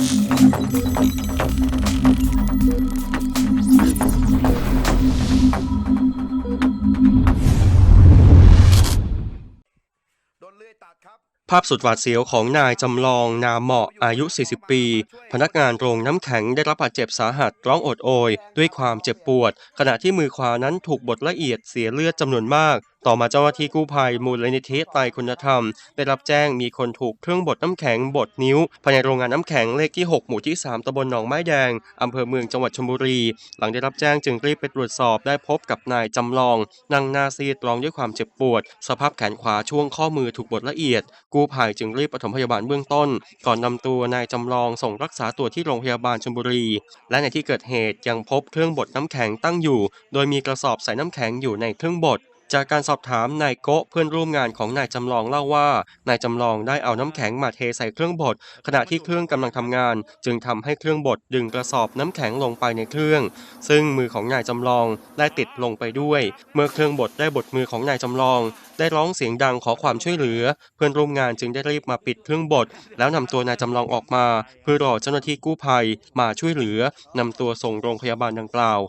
ภาพสุดหวาดเสียวของนายจำลองนาเหมาะอายุ 40 ปี พนักงานโรงน้ำแข็งได้รับบาดเจ็บสาหัสร้องโอดโอย ด้วยความเจ็บปวด ขณะที่มือขวานั้นถูกบดละเอียดเสียเลือดจำนวนมาก ต่อมาเจ้าหน้าที่กู้ภัยมูลนิธิไตรคุณธรรม ได้รับแจ้งมีคนถูกเครื่องบดน้ำแข็งบดนิ้วภายในโรงงานน้ำแข็งเลขที่ 6 หมู่ที่ 3ตำบลหนองไม้แดงอำเภอเมืองจังหวัดชลบุรี หลังได้รับแจ้งจึงรีบไปตรวจสอบได้พบกับนายจำลองนั่งหน้าซีดร้องด้วยความเจ็บปวด สภาพแขนขวาช่วงข้อมือถูกบดละเอียด กู้ภัยจึงรีบปฐมพยาบาลเบื้องต้น ก่อนนำตัวนายจำลองส่งรักษาตัวที่โรงพยาบาลชลบุรี และในที่เกิดเหตุยังพบเครื่องบดน้ำแข็งตั้งอยู่ โดยมีกระสอบใส่น้ำแข็งอยู่ในเครื่องบด จากการสอบถามนายโกะเพื่อนร่วมงานของนายจำลองเล่าว่านายจำลองได้เอาน้ำแข็งมาเทใส่เครื่องบดขณะที่เครื่องกำลังทำงาน จึงทำให้เครื่องบดดึงกระสอบน้ำแข็งลงไปในเครื่อง ซึ่งมือของนายจำลองได้ติดลงไปด้วย เมื่อเครื่องบดได้บดมือของนายจำลอง ได้ร้องเสียงดังขอความช่วยเหลือ เพื่อนร่วมงานจึงได้รีบมาปิดเครื่องบดแล้วนำตัวนายจำลองออกมา เพื่อรอเจ้าหน้าที่กู้ภัยมาช่วยเหลือนำตัวส่งโรงพยาบาลดังกล่าว